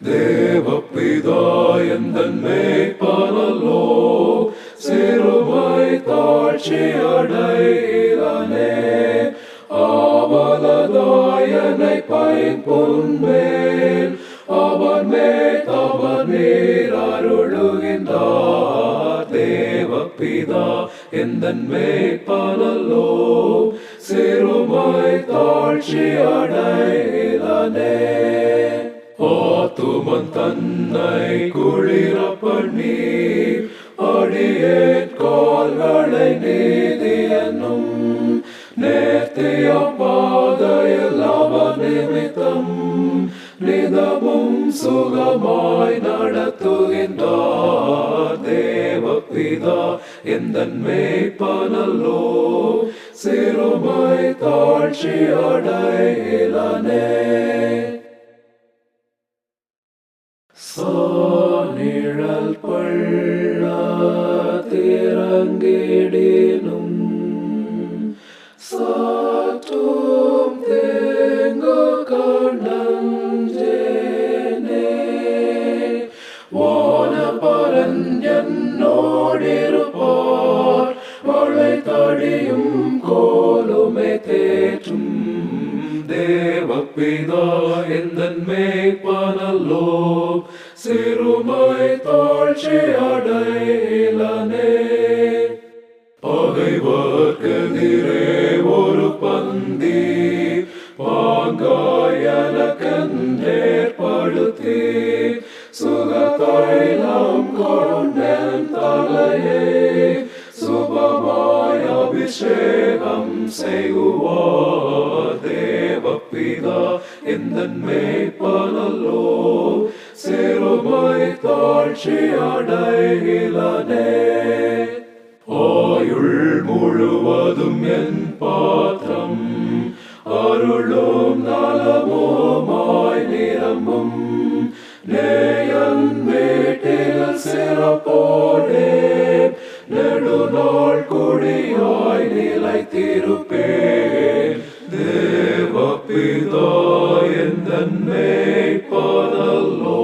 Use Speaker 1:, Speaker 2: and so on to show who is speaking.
Speaker 1: தேவப்பிதா எந்தன் மேய்ப்பனல்லோ சிறுமை தாழ்ச்சி அடையிலனே ஆவலதாயனை பைம்பொன்மேல் அவன் மேய்த்தவன் நீர் அருளுகின்றார் தேவப்பிதா எந்தன் மேய்ப்பனல்லோ சிறுமை தாழ்ச்சி அடையிலனே. ஆத்துமன் தன்னை குளிர பண்ணி அடியேன் கால்களை நீதி என்னும் நேர்த்திய பாதையில் அவன் நிமித்தம் நிதமும் சுகமாய் நடத்துகின்றார் தேவப்பிதா. எந்தன் மேய்ப்பனல்லோ சிறுமை தாழ்ச்சி அடையிலனே. சாநிழல் பள்ள திறங்கிடினும் சாற்றும் தேங்கு கண்ணஞ்சேனே வான பரன் மழை தடியும் கோலுமை தேற்றும். தேவப்பிதா எந்தன் மேய்ப்பனல்லோ சிறுமை தாழ்ச்சி அடையிலனே. பகைவர்க்கெதிரே ஒரு பந்தி பாங்காயனக்கேற்படுத்தி சுகதைலம் கொண்டேன் தலையே. சுபமாய் அபிஷேகம் செய்குவார் தேவப்பிதா எந்தன் மேய்ப்பனல்லோ. சிறுமைத்தோழ்ச்சி அடைகிலனே ஆயுள் முழுவதும் என் பாத்திரம் அருளும் நலமோமாய் நிரம்பும் நேயன் வீட்டில் சிறப்போடே நெடுநாள் குடியாய் நிலைத்திருப்பேன் தேவப்பிதா என் மேய்ப்பதல்லோ